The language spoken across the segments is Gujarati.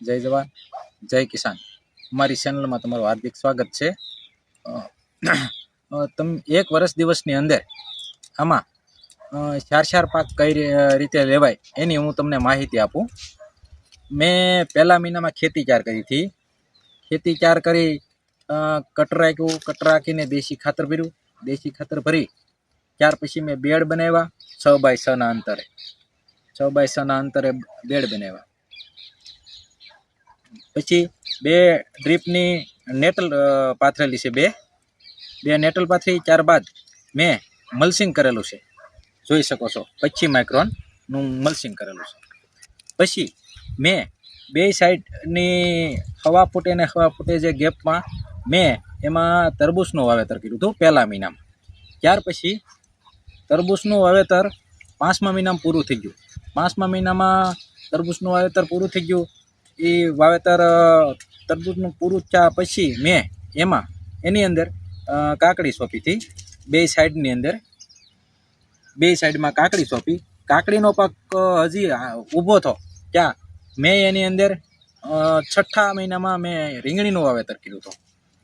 જય જવાન જય કિસાન. અમારી ચેનલમાં તમારું હાર્દિક સ્વાગત છે. તમ એક વર્ષ દિવસની અંદર આમાં ચાર ચાર પાક કઈ રીતે લેવાય એની હું તમને માહિતી આપું. મેં પહેલા મહિનામાં ખેતી ચાર કરી હતી. ખેતી ચાર કરી અ, કટર રાખ્યું કટર રાખીને દેશી ખાતર ભર્યું. દેશી ખાતર ભરી ત્યાર પછી મેં બેડ બનાવ્યા છ બાય છના અંતરે. છ બાય છના અંતરે બેડ બનાવ્યા. પછી બે ડ્રીપની નેટલ પાથરેલી છે બે. બે નેટલ પાથરી ત્યારબાદ મેં મલ્સિંગ કરેલું છે. જોઈ શકો છો, પચીસ માઇક્રોનનું મલ્સિંગ કરેલું છે. પછી મેં બે સાઈડની હવા ફૂટે ને હવા ફૂટે જે ગેપમાં મેં એમાં તરબૂચનું વાવેતર કર્યું હતું પહેલા મહિનામાં. ત્યાર પછી તરબૂચનું વાવેતર પાંચમા મહિનામાં પૂરું થઈ ગયું. પાંચમા મહિનામાં તરબૂચનું વાવેતર પૂરું થઈ ગયું. એ વાવેતર તરબૂચનું પૂરું થયા પછી મેં એમાં, એની અંદર કાકડી સોંપી હતી. બે સાઈડની અંદર, બે સાઈડમાં કાકડી સોંપી. કાકડીનો પાક હજી ઊભો થયો. ત્યાં મેં એની અંદર છઠ્ઠા મહિનામાં મેં રીંગણીનું વાવેતર કર્યું હતું.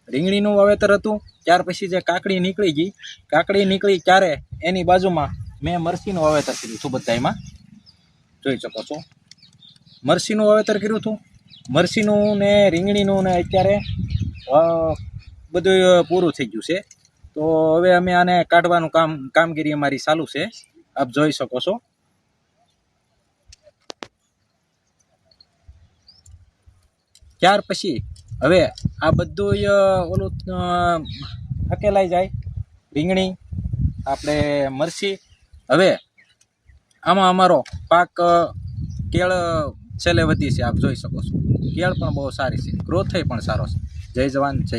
રીંગણીનું વાવેતર હતું, ત્યાર પછી જે કાકડી નીકળી ગઈ, કાકડી નીકળી ત્યારે એની બાજુમાં મેં મરસીનું વાવેતર કર્યું હતું બધાયમાં. જોઈ શકો છો. મરસીનું વાવેતર કર્યું હતું. મરસીનું ને રીંગણીનું ને અત્યારે બધું પૂરું થઈ ગયું છે. તો હવે અમે આને કાઢવાનું કામ, કામગીરી અમારી ચાલુ છે. આપ જોઈ શકો છો. ત્યાર પછી હવે આ બધું ઓલું હકેલાઈ જાય. રીંગણી, આપણે મરસી. હવે આમાં અમારો પાક કેળ છેલ્લે વધી છે. આપ જોઈ શકો છો. કેળ પણ બહુ સારી છે. ગ્રોથ પણ સારો છે. જય જવાન, જય